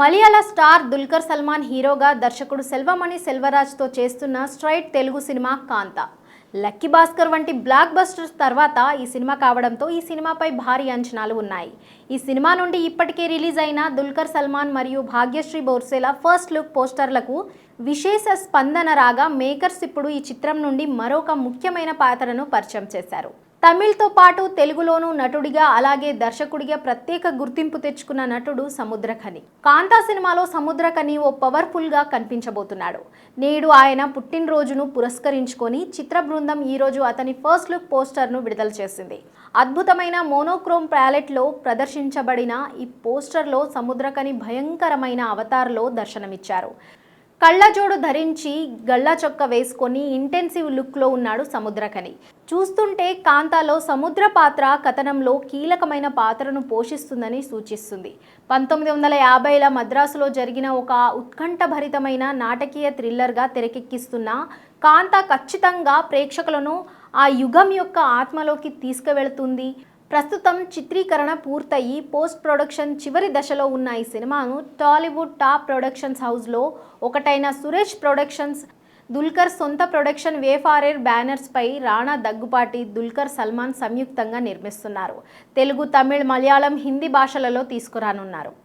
మలయాళ star Dulquer Salman హీరోగా దర్శకుడు సెల్వమణి సెల్వరాజ్తో చేస్తున్న straight Telugu cinema Kaantha. Lucky Bhaskar వంటి బ్లాక్ బస్టర్స్ తర్వాత ఈ సినిమా కావడంతో ఈ సినిమాపై భారీ అంచనాలు ఉన్నాయి. ఈ సినిమా నుండి ఇప్పటికే రిలీజ్ అయిన దుల్కర్ సల్మాన్ మరియు భాగ్యశ్రీ బోర్సేల ఫస్ట్ లుక్ పోస్టర్లకు విశేష స్పందన రాగా మేకర్స్ ఇప్పుడు ఈ చిత్రం నుండి మరొక ముఖ్యమైన పాత్రను పరిచయం చేశారు. తమిళ్తో పాటు తెలుగులోనూ నటుడిగా అలాగే దర్శకుడిగా ప్రత్యేక గుర్తింపు తెచ్చుకున్న నటుడు సముద్రఖని కాంతా సినిమాలో సముద్రఖని ఓ పవర్ఫుల్గా కనిపించబోతున్నాడు. నేడు ఆయన పుట్టినరోజును పురస్కరించుకొని చిత్ర బృందం ఈరోజు అతని ఫస్ట్ లుక్ పోస్టర్ను విడుదల చేసింది. అద్భుతమైన మోనోక్రోమ్ ప్యాలెట్లో ప్రదర్శించబడిన ఈ పోస్టర్లో సముద్రఖని భయంకరమైన అవతార్లో దర్శనమిచ్చారు. కళ్ళజోడు ధరించి గళ్ళ చొక్క వేసుకొని ఇంటెన్సివ్ లుక్లో ఉన్నాడు సముద్రకని చూస్తుంటే కాంతాలో సముద్ర పాత్ర కథనంలో కీలకమైన పాత్రను పోషిస్తుందని సూచిస్తుంది. పంతొమ్మిది వందల యాభైల మద్రాసులో జరిగిన ఒక ఉత్కంఠభరితమైన నాటకీయ థ్రిల్లర్గా తెరకెక్కిస్తున్న కాంత ఖచ్చితంగా ప్రేక్షకులను ఆ యుగం యొక్క ఆత్మలోకి తీసుకువెళుతుంది. ప్రస్తుతం చిత్రీకరణ పూర్తయి పోస్ట్ ప్రొడక్షన్ చివరి దశలో ఉన్న ఈ సినిమాను టాలీవుడ్ టాప్ ప్రొడక్షన్స్ హౌస్లో ఒకటైన సురేష్ ప్రొడక్షన్స్ దుల్కర్ సొంత ప్రొడక్షన్ వేఫారెర్ బ్యానర్స్పై రాణా దగ్గుపాటి దుల్కర్ సల్మాన్ సంయుక్తంగా నిర్మిస్తున్నారు. తెలుగు తమిళ్ మలయాళం హిందీ భాషలలో తీసుకురానున్నారు.